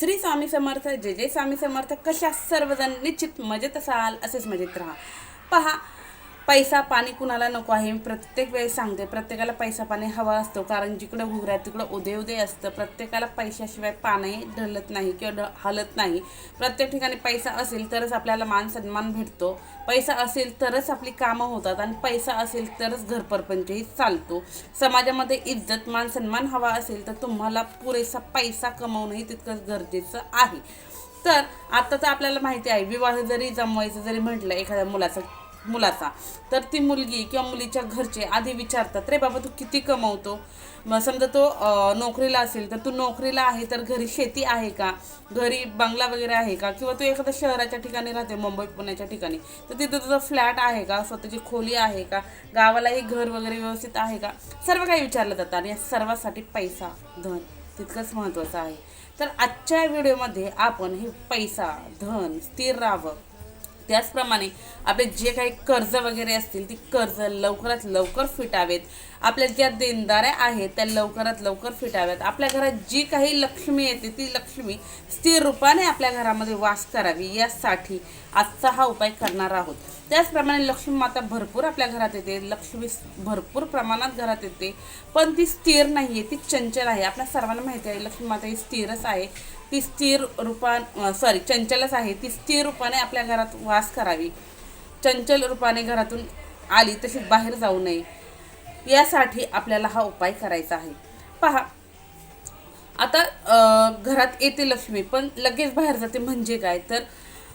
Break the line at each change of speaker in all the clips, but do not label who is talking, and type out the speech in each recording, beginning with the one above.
श्री स्वामी समर्थ जय जय स्वामी समर्थ कशा सर्वजण निश्चित मजेत असाल असेच मजेत राहा. पहा पैसा पाणी कुणाला नको आहे मी प्रत्येक वेळेस सांगते प्रत्येकाला पैसा पाणी हवा असतो कारण जिकडं घुगऱ्या तिकडं उदय उदय असतं. प्रत्येकाला पैशाशिवाय पाणी ढलत नाही किंवा ढ हलत नाही. प्रत्येक ठिकाणी पैसा असेल तरच आपल्याला मान सन्मान भेटतो. पैसा असेल तरच आपली कामं होतात आणि पैसा असेल तरच घरपरपंचही चालतो. समाजामध्ये इज्जत मान सन्मान हवा असेल तर तुम्हाला पुरेसा पैसा कमवणंही तितकंच गरजेचं आहे. तर आता तर आपल्याला माहिती आहे विवाह जरी जमवायचं जरी म्हटलं एखाद्या मुलाचं मुलाचा. तर ती मुलगी किंवा मुलीच्या घरचे आधी विचारतात रे बाबा तू किती कमवतो? मग समजा तो नोकरीला असेल तर तू नोकरीला आहे तर घरी शेती आहे का? घरी बंगला वगैरे आहे का? किंवा तू एखाद्या शहराच्या ठिकाणी राहते मुंबई पुण्याच्या ठिकाणी तर तिथं तुझं फ्लॅट आहे का? स्वतःची खोली आहे का? गावालाही घर वगैरे व्यवस्थित आहे का? सर्व काही विचारलं जातं आणि या सर्वासाठी पैसा धन तितकंच महत्त्वाचं आहे. तर आजच्या व्हिडिओमध्ये आपण हे पैसा धन स्थिर राहावं त्याचप्रमाणे आपले जे काही कर्ज वगैरे असतील ती कर्ज लवकरात लवकर फिटावेत. आपल्या ज्या देणदाऱ्या आहेत त्या लवकरात लवकर फिटाव्यात. आपल्या घरात जी काही लक्ष्मी येते ती लक्ष्मी स्थिर रूपाने आपल्या घरामध्ये वास करावी यासाठी आजचा हा उपाय करणार आहोत. त्याचप्रमाणे लक्ष्मी माता भरपूर आपल्या घरात येते लक्ष्मी भरपूर प्रमाणात घरात येते पण ती स्थिर नाही आहे ती चंचल आहे. आपल्या सर्वांना माहिती आहे लक्ष्मी माता ही स्थिरच आहे. ती स्थिर रूपान सॉरी चंचलच आहे. ती स्थिर रूपाने आपल्या घरात वास करावी. चंचल रूपाने घरातून आली तशी बाहेर जाऊ नये. यासाठी आपल्याला हा उपाय करायचा आहे. पहा आता घरात येते लक्ष्मी पण लगेच बाहेर जाते म्हणजे काय? तर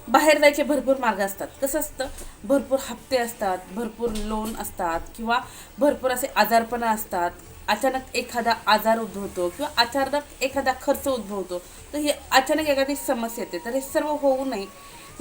बाहेर जायचे भरपूर मार्ग असतात. कसं असतं? भरपूर हप्ते असतात भरपूर लोन असतात किंवा भरपूर असे आजारपणं असतात. अचानक एखादा आजार उद्भवतो किंवा अचानक एखादा खर्च उद्भवतो तर ही अचानक एखादी समस्या येते. तर हे सर्व होऊ नये.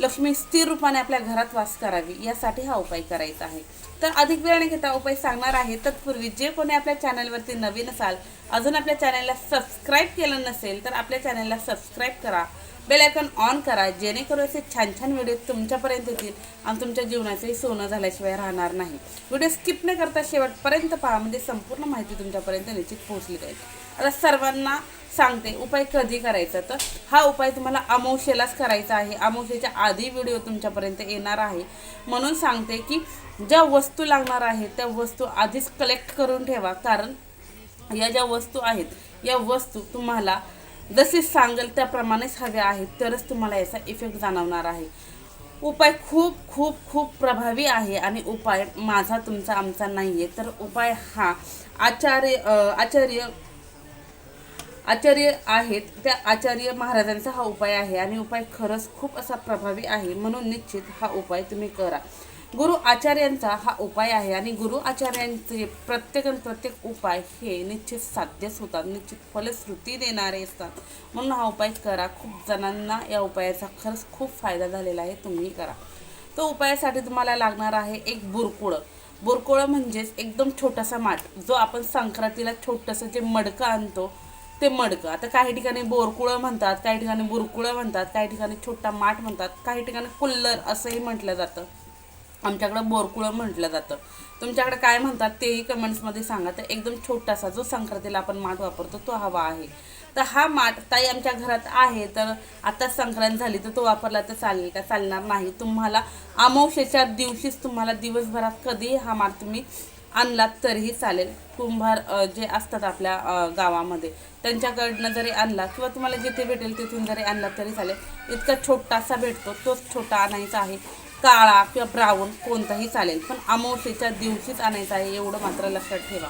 लक्ष्मी स्थिर रूपाने आपल्या घरात वास करावी यासाठी हा उपाय करायचा आहे. तर अधिक वेळ न घेता उपाय सांगणार आहे. तत्पूर्वी जे कोणी आपल्या चॅनलवरती नवीन असाल अजून आपल्या चॅनलला सबस्क्राईब केलं नसेल तर आपल्या चॅनलला सबस्क्राईब करा. बेल आयकॉन ऑन करा जेणेकरून असे छान छान व्हिडिओ तुमच्यापर्यंत येतील आणि तुमच्या जीवनाचंही सोनं झाल्याशिवाय राहणार नाही. व्हिडिओ स्किप न करता शेवटपर्यंत पहा म्हणजे संपूर्ण माहिती तुमच्यापर्यंत निश्चित पोहोचली जाईल. आता सर्वांना सांगते उपाय कधी करायचा? तर हा उपाय तुम्हाला अमावशेलाच करायचा आहे. अमावशेच्या आधी व्हिडिओ तुमच्यापर्यंत येणार आहे. म्हणून सांगते की ज्या वस्तू लागणार आहेत त्या वस्तू आधीच कलेक्ट करून ठेवा. कारण या ज्या वस्तू आहेत या वस्तू तुम्हाला जसे सांगेल त्याप्रमाणेच हव्या आहेत तरच तुम्हाला याचा इफेक्ट जाणवणार आहे. उपाय खूप खूप खूप प्रभावी आहे आणि उपाय माझा तुमचा आमचा नाही आहे तर उपाय हा आचार्य आचार्य आचार्य आहेत त्या आचार्य महाराजांचा हा उपाय आहे आणि उपाय खरंच खूप असा प्रभावी आहे म्हणून निश्चित हा उपाय तुम्ही करा. गुरु आचार्यांचा हा उपाय आहे आणि गुरु आचार्यांचे प्रत्येक आणि प्रत्येक उपाय हे निश्चित साध्यच होतात निश्चित फलश्रुती देणारे असतात. म्हणून हा उपाय करा. खूप जणांना या उपायाचा खरंच खूप फायदा झालेला आहे तुम्ही करा. तो उपायासाठी तुम्हाला लागणार आहे एक बुरकुळं. बुरकुळं म्हणजेच एकदम छोटासा माठ जो आपण संक्रांतीला छोटंसं जे मडकं आणतो ते मडकं. आता काही ठिकाणी बोरकुळं म्हणतात काही ठिकाणी बुरकुळं म्हणतात काही ठिकाणी छोटा माठ म्हणतात काही ठिकाणी कुल्लर असंही म्हटलं जातं. आमच्याकडं बोरकुळं म्हटलं जातं. तुमच्याकडे काय म्हणतात तेही कमेंट्समध्ये सांगा. तर एकदम छोटासा जो संक्रांतीला आपण माठ वापरतो तो हवा आहे. तर हा माठ ताई आमच्या घरात आहे तर आता संक्रांत झाली तर तो वापरला तर चालेल का? चालणार नाही. तुम्हाला अमावशेच्या दिवशीच तुम्हाला दिवसभरात कधीही हा माठ तुम्ही आणलात तरीही चालेल. कुंभार जे असतात आपल्या गावामध्ये त्यांच्याकडनं जरी आणला किंवा तुम्हाला जिथे भेटेल तिथून जरी आणला तरी चालेल. इतका छोटासा भेटतो तोच छोटा आणायचा आहे. काळा किंवा ब्राऊन कोणताही चालेल. पण अमावस्येच्या दिवशीच आणायचा आहे एवढं मात्र लक्षात ठेवा.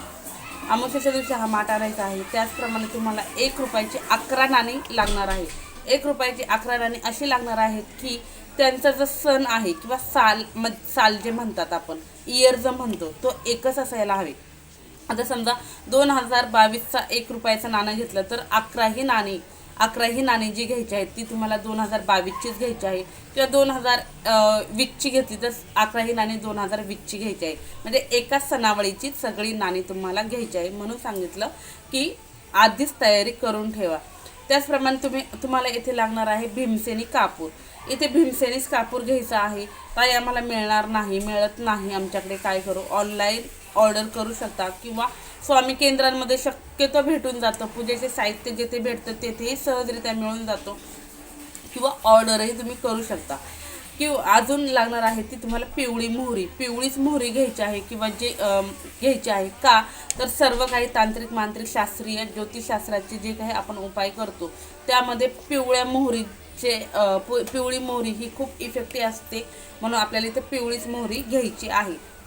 अमावस्येच्या दिवशी हा माठ आणायचा आहे. त्याचप्रमाणे तुम्हाला एक रुपयाची अकरा नाणी लागणार आहे एक रुपयाची अकरा नाणी अशी लागणार आहेत की त्यांचा जो सण आहे किंवा साल म साल जे म्हणतात आपण इयर जो म्हणतो तो एकच असायला हवे. आता समजा दोन हजार बावीसचा एक रुपयाचं नाणं घेतलं तर अकराही नाणी अकराही नाणी जी घ्यायची आहेत ती तुम्हाला दोन हजार बावीसचीच घ्यायची आहे. किंवा दोन हजार वीसची घेतली तर अकराही नाणी दोन हजार वीसची घ्यायची आहे. म्हणजे एकाच सणावळीची सगळी नाणी तुम्हाला घ्यायची आहे म्हणून सांगितलं की आधीच तयारी करून ठेवा. त्याचप्रमाणे तुम्ही तुम्हाला येथे लागणार आहे भीमसेनी कापूर. इथे भीमसेनीच कापूर घ्यायचा आहे. ताई आम्हाला मिळणार नाही मिळत नाही. आमच्याकडे काय करू? ऑनलाईन ऑर्डर करू शकता किंवा स्वामी केंद्रांमध्ये शक्यतो भेटून जातं. पूजेचे साहित्य जेथे भेटतं तेथेही सहजरित्या मिळून जातो. किंवा ऑर्डरही तुम्ही करू शकता. किंवा अजून लागणार आहे ती तुम्हाला पिवळी मोहरी. पिवळीच मोहरी घ्यायची आहे किंवा जे घ्यायची आहे का? तर सर्व काही तांत्रिक मांत्रिक शास्त्रीय ज्योतिषशास्त्राचे जे काही आपण उपाय करतो त्यामध्ये पिवळ्या मोहरीचे पु- पिवळी मोहरी ही खूप इफेक्टिव्ह असते म्हणून आपल्याला इथे पिवळीच मोहरी घ्यायची आहे.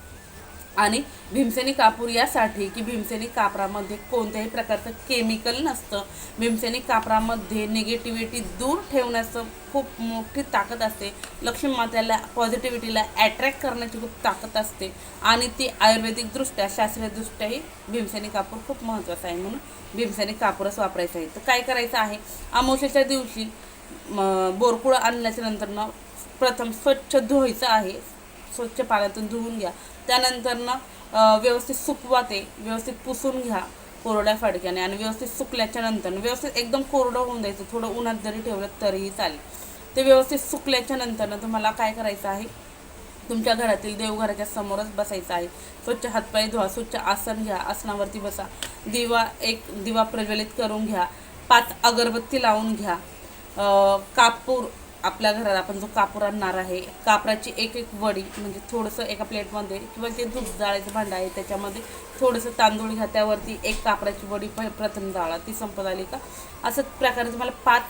आणि भीमसेनी कापूर यासाठी की भीमसेनी कापरामध्ये कोणत्याही प्रकारचं केमिकल नसतं. भीमसेनी कापरामध्ये निगेटिव्हिटी दूर ठेवण्याचं खूप मोठी ताकद असते. लक्ष्मी मातेला पॉझिटिव्हिटीला अट्रॅक्ट करण्याची खूप ताकद असते. आणि ती आयुर्वेदिकदृष्ट्या शास्त्रीयदृष्ट्याही भीमसेनी कापूर खूप महत्त्वाचं आहे म्हणून भीमसेनी कापूरच वापरायचं आहे. तर काय करायचं आहे? अमावस्येच्या दिवशी म, बोरकुळं आणल्याच्या नंतर प्रथम स्वच्छ धुवायचं आहे. स्वच्छ पाण्यातून धुवून घ्या. त्यानंतरनं ना व्यवस्थित सुकवा ते व्यवस्थित पुसून घ्या कोरड्या फडक्याने आणि व्यवस्थित सुकल्याच्या नंतर व्यवस्थित एकदम कोरडं होऊन द्यायचं थोडं उन्हात जरी ठेवलं तरीही चालेल. ते व्यवस्थित सुकल्याच्या नंतर तुम्हाला काय करायचं आहे? तुमच्या घरातील देवघराच्या समोरच बसायचं आहे. स्वच्छ हातपाय धुवा स्वच्छ आसन घ्या आसनावरती बसा. दिवा एक दिवा प्रज्वलित करून घ्या. पाच अगरबत्ती लावून घ्या. कापूर आपल्या घरात आपण जो कापूर आणणार आहे कापराची एक एक वडी म्हणजे थोडंसं एका प्लेटमध्ये किंवा जे दूध जाळायचं भांडं आहे त्याच्यामध्ये थोडंसं तांदूळ घ्या त्यावरती एक कापराची वडी प- प्रथम जाळा ती संपत आली का? असं प्रकारे तुम्हाला पाच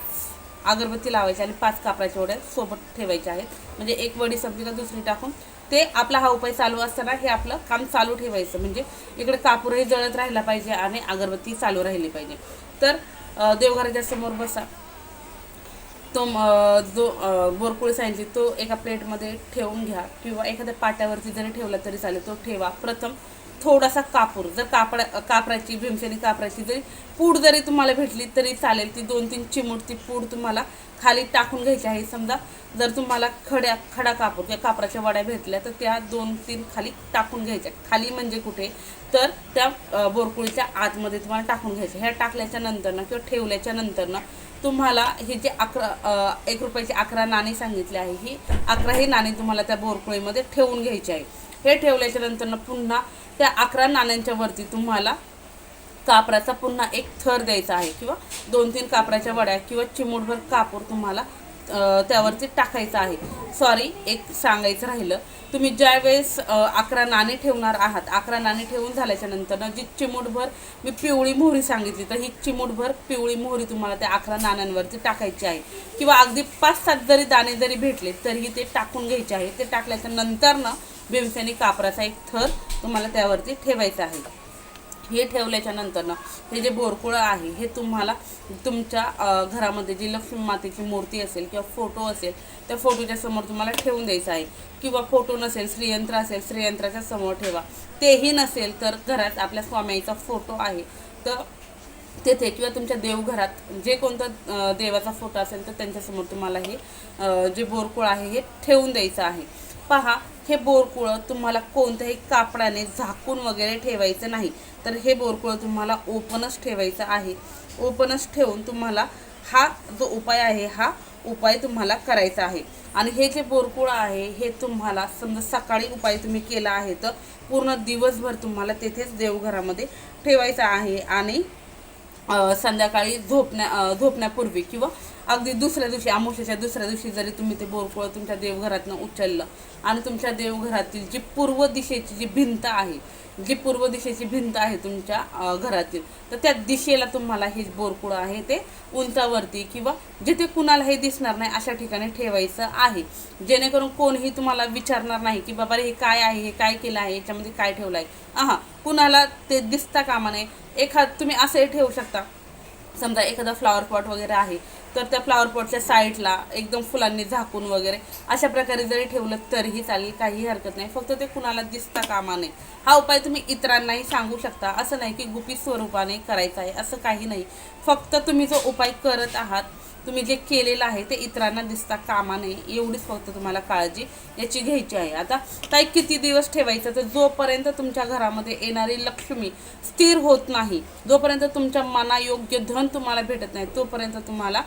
अगरबत्ती लावायची आणि पाच कापराच्या वड्या सोबत ठेवायच्या आहेत. म्हणजे एक वडी संपली का दुसरी टाकून ते आपला हा उपाय चालू असताना हे आपलं काम चालू ठेवायचं. म्हणजे इकडे कापूरही जळत राहिला पाहिजे आणि अगरबत्ती चालू राहिली पाहिजे. तर देवघराच्या समोर बसा. तो जो बोरकुळी सांगितली तो एका प्लेटमध्ये ठेवून घ्या किंवा एखाद्या पाट्यावरती जरी ठेवला तरी चालेल तो ठेवा. प्रथम थोडासा कापूर जर कापडा कापराची भीमसेनी कापराची जरी पूड जरी तुम्हाला भेटली तरी चालेल ती दोन तीन चिमूट ती पूड तुम्हाला खाली टाकून घ्यायची आहे. समजा जर तुम्हाला खड्या खडा कापूर किंवा कापराच्या वड्या भेटल्या तर त्या दोन तीन खाली टाकून घ्यायच्या. खाली म्हणजे कुठे? तर त्या बोरकुळीच्या आतमध्ये तुम्हाला टाकून घ्यायच्या. ह्या टाकल्याच्या नंतरनं किंवा ठेवल्याच्या नंतरनं तुम्हाला हे जे अकरा एक रुपयाची अकरा नाणी सांगितले आहे ही अकरा ही नाणी तुम्हाला त्या बोरकुळीमध्ये ठेवून घ्यायची आहे. हे ठेवल्याच्या नंतर पुन्हा त्या अकरा नाण्यांच्या वरती तुम्हाला कापराचा पुन्हा एक थर द्यायचा आहे किंवा दोन तीन कापराच्या वड्या किंवा चिमूटभर कापूर तुम्हाला त्यावरती टाकायचं आहे. सॉरी एक सांगायचं राहिलं. तुम्ही ज्यावेळेस अकरा नाणे ठेवणार आहात अकरा नाणे ठेवून झाल्याच्यानंतर जी चिमूटभर मी पिवळी मोहरी सांगितली तर ही चिमूटभर पिवळी मोहरी तुम्हाला त्या अकरा नाण्यांवरती टाकायची आहे. किंवा अगदी पाच सात जरी दाणे जरी भेटले तरीही ते टाकून घ्यायचे आहे. ते टाकल्याच्या नंतरनं भीमसेनी कापराचा एक थर तुम्हाला त्यावरती ठेवायचा आहे. हे ठेवल्याच्या नंतरनं हे जे बोरकुळं आहे हे तुम्हाला तुमच्या घरामध्ये जी लक्ष्मी मातेची मूर्ती असेल किंवा फोटो असेल त्या फोटोच्या समोर तुम्हाला ठेवून द्यायचं आहे. किंवा फोटो नसेल श्रीयंत्र असेल श्रीयंत्राच्या समोर ठेवा. तेही नसेल तर घरात आपल्या स्वामीचा फोटो आहे. तर तेथे किंवा तुमच्या देवघरात जे कोणतं देवाचा फोटो असेल तर त्यांच्यासमोर तुम्हाला हे जे बोरकुळ आहे हे ठेवून द्यायचं आहे. पहा हे बोरकुळं तुम्हाला कोणत्याही कापडाने झाकून वगैरे ठेवायचं नाही. तर हे बोरकुळं तुम्हाला ओपनच ठेवायचं आहे. ओपनच ठेवून तुम्हाला हा जो उपाय आहे हा उपाय तुम्हाला करायचा आहे. आणि हे जे बोरकुळं आहे हे तुम्हाला समजा सकाळी उपाय तुम्ही केला आहे तर पूर्ण दिवसभर तुम्हाला तेथेच देवघरामध्ये ठेवायचं आहे. आणि संध्याकाळी झोपण्या झोपण्यापूर्वी किंवा अगदी दुसऱ्या दिवशी अमावस्येच्या दुसऱ्या दिवशी जरी तुम्ही ते बोरकुळं तुमच्या देवघरातनं उचललं आणि तुमच्या देवघरातील जी पूर्व दिशेची जी भिंत आहे जी पूर्व दिशेची भिंत आहे तुमच्या घरातील तर त्या दिशेला तुम्हाला हे बोरकुळं आहे ते उंचावरती किंवा जिथे कुणाला हे दिसणार नाही अशा ठिकाणी ठेवायचं आहे. जेणेकरून कोणीही तुम्हाला विचारणार नाही की बाबा रे हे काय आहे हे काय केलं आहे याच्यामध्ये काय ठेवलं आहे हां कुणाला ते दिसता कामा नये. एखाद तुम्ही असंही ठेवू शकता. समजा एखादा फ्लॉवर पॉट वगैरे आहे तर त्या फ्लॉवर पॉटच्या साईडला एकदम फुलांनी झाकून वगैरे अशा प्रकारे जरी ठेवलं तरीही चालेल काहीही हरकत नाही. फक्त ते कुणाला दिसता कामा नये. हा उपाय तुम्ही इतरांनाही सांगू शकता. असं नाही की गुपित स्वरूपाने करायचं आहे असं काही नाही. फक्त तुम्ही जो उपाय करत आहात तुम्ही जे केलेलं आहे ते इतरांना दिसता कामा नये एवढीच फक्त तुम्हाला काळजी याची घ्यायची आहे. आता ताई किती दिवस ठेवायचं? तर जोपर्यंत तुमच्या घरामध्ये येणारी लक्ष्मी स्थिर होत नाही जोपर्यंत तुमच्या मनायोग्य धन तुम्हाला भेटत नाही तोपर्यंत तुम्हाला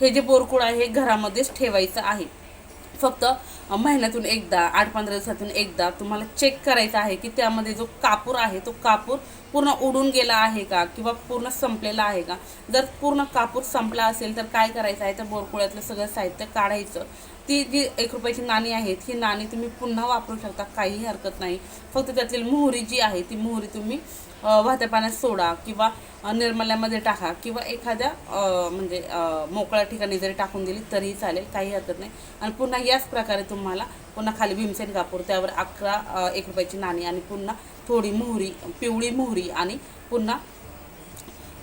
हे जे बोरकुळ आहे हे घरामध्येच ठेवायचं आहे. फक्त महिन्यातून एकदा आठ पंधरा दिवसातून एकदा तुम्हाला चेक करायचा आहे की त्यामध्ये जो कापूर आहे तो कापूर पूर्ण उडून गेला आहे का? किंवा पूर्ण संपलेला आहे का? जर पूर्ण कापूर संपला असेल तर काय करायचं आहे? तर बोरकुळ्यातलं सगळं साहित्य काढायचं. ती जी एक रुपयाची नाणी आहेत ही नाणी तुम्ही पुन्हा वापरू शकता काहीही हरकत नाही. फक्त त्यातील मोहरी जी आहे ती मोहरी तुम्ही वाहत्या पाण्यात सोडा किंवा निर्मल्यामध्ये टाका किंवा एखाद्या म्हणजे मोकळ्या ठिकाणी जरी टाकून दिली तरीही चालेल काही हरकत नाही. आणि पुन्हा याच प्रकारे तुम्हाला पुन्हा खाली भीमसेन कापूर त्यावर अकरा एक रुपयाची नाणी आणि पुन्हा थोडी मोहरी पिवळी मोहरी आणि पुन्हा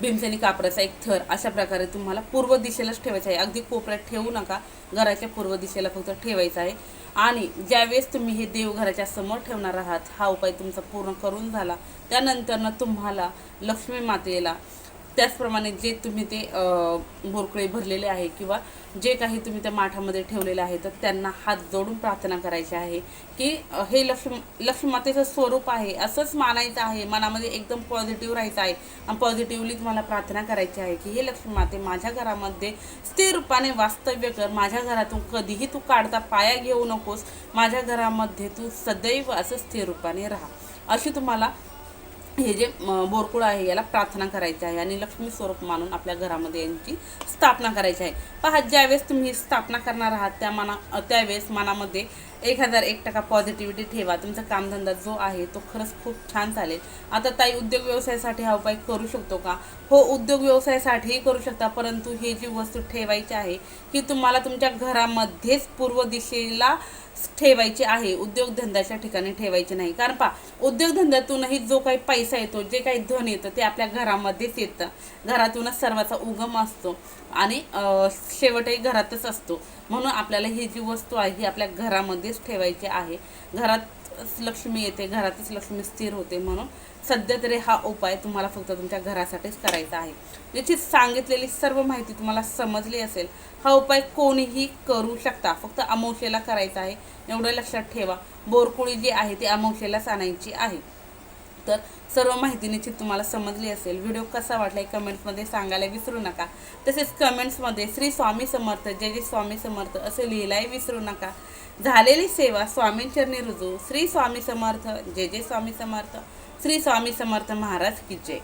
भीमसेनी कापडाचा एक थर अशा प्रकारे तुम्हाला पूर्व दिशेलाच ठेवायचा आहे. अगदी कोपऱ्यात ठेवू नका. घराच्या पूर्व दिशेला फक्त ठेवायचा आहे. आणि ज्यावेळेस तुम्ही हे देव घराच्या समोर ठेवणार आहात हा उपाय तुमचा पूर्ण करून झाला. त्यानंतरनं तुम्हाला लक्ष्मी मातेला त्याचप्रमाणे जे तुम्ही ते बोरकळे भरलेले आहे किंवा जे काही तुम्ही त्या माठामध्ये ठेवलेले आहे तर त्यांना हात जोडून प्रार्थना करायची आहे की हे लक्ष्मी लक्ष्मी मातेचं स्वरूप आहे असंच मानायचं आहे मनामध्ये एकदम पॉझिटिव्ह राहायचं आहे आणि पॉझिटिव्हली तुम्हाला प्रार्थना करायची आहे की हे लक्ष्मी माते माझ्या घरामध्ये स्थिर रूपाने वास्तव्य कर माझ्या घरातून कधीही तू काढता पाया घेऊ नकोस माझ्या घरामध्ये तू सदैव असं स्थिर रूपाने राहा. अशी तुम्हाला हे जे बोरकुळ आहे याला प्रार्थना करायची आहे आणि लक्ष्मी स्वरूप मानून आपल्या घरामध्ये यांची स्थापना करायची आहे. पहा ज्यावेळेस तुम्ही स्थापना करणार आहात त्या मना त्यावेळेस मनामध्ये एक हजार एक टक्का पॉझिटिव्हिटी ठेवा. तुमचा कामधंदा जो आहे तो खरंच खूप छान चालेल. आता ताई उद्योग व्यवसायासाठी हा उपाय करू शकतो का? हो उद्योग व्यवसायासाठीही करू शकता परंतु ही जी वस्तू ठेवायची आहे ही तुम्हाला तुमच्या घरामध्येच पूर्व दिशेला ठेवायची आहे उद्योगधंद्याच्या ठिकाणी ठेवायची नाही. कारण पा उद्योगधंद्यातूनही जो काही पैसा येतो जे काही धन येतं ते आपल्या घरामध्येच येतं. घरातूनच सर्वाचा उगम असतो. आणि शेवटही घरातच असतो. म्हणून आपल्याला ही जी वस्तू आहे ही आपल्या घरामध्येच ठेवायची आहे. घरात लक्ष्मी येते घरातच लक्ष्मी स्थिर होते म्हणून सध्या तरी हा उपाय तुम्हाला फक्त तुमच्या घरासाठीच करायचा आहे. याची सांगितलेली सर्व माहिती तुम्हाला समजली असेल हा उपाय कोणीही करू शकता. फक्त अमावशेला करायचा आहे एवढं लक्षात ठेवा. बोरकुळी जी आहे ती अमावशेलाच आणायची आहे. तर सर्व माहिती निश्चित तुम्हाला समजली असेल. व्हिडिओ कसा वाटला हे कमेंट्समध्ये सांगायला विसरू नका. तसेच कमेंट्समध्ये श्री स्वामी समर्थ जय जय स्वामी समर्थ असे लिहिलाही विसरू नका. झालेली सेवा स्वामींचरणी रुजू. श्री स्वामी समर्थ जय जय स्वामी समर्थ. श्री स्वामी समर्थ महाराज की जय.